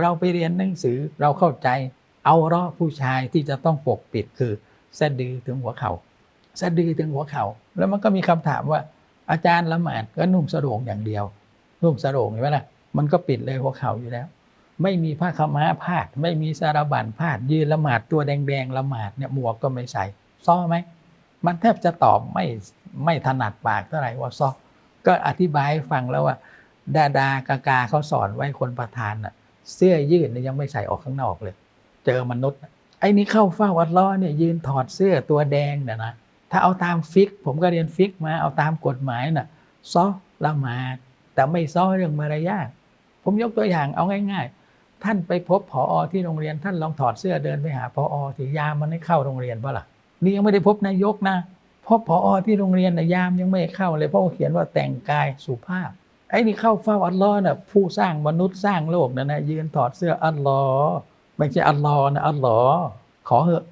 เราไปเรียนหนังสือเราเข้าใจ เอาราะผู้ชายที่จะต้องปกปิดคือสะดือถึงหัวเขา่าสะดือถึงหัวเขา่าแล้วมันก็มีคำถามว่า อาจารย์ละหมาดก็นุ่งสโรงอย่างเดียว นุ่งสโรงเห็นไหมล่ะมันก็ปิดเลยหัวเข่าอยู่แล้ว ไม่มีผ้าขาวม้าพาด ไม่มีสารบัญพาด ยืนละหมาดตัวแดงๆละหมาดเนี่ยหมวกก็ไม่ใส่ซ้อไหมมันแทบจะตอบไม่ไม่ถนัดปากเท่าไหร่ว่าซ้อก็อธิบายให้ฟังแล้วว่าดาดากากาเขาสอนไว้คนประทานน่ะ เสื้อยืดเนี่ยยังไม่ใส่ออกข้างนอกเลย เจอมนุษย์ ไอ้นี่เข้าเฝ้าวัดล้อเนี่ยยืนถอดเสื้อตัวแดงเนี่ยนะถ้าเอาตามฟิก ผมก็เรียนฟิกมาเอาตามกฎหมายน่ะซ้อละหมาดแต่ไม่ซ้อเรื่องมารยาทผมยกตัวอย่างเอาง่าย ๆ ท่านไปพบผออที่โรงเรียนท่านลองถอดเสื้อเดินไปหาผอที่ยามมันให้เข้าโรงเรียนเปะล่ะนี่ยังไม่ได้พบนายกนะพบผออที่โรงเรียนนะยามยังไม่เข้าเลยเพราะเขียนว่าแต่งกายสุภาพ ไอ้นี่เข้าเฝ้าอัลลอฮ์น่ะผู้สร้างมนุษย์สร้างโลกนะนะยืนถอดเสื้ออัลลอฮ์ไม่ใช่อัลลอฮ์นะอัลลอฮ์ขอเหอะ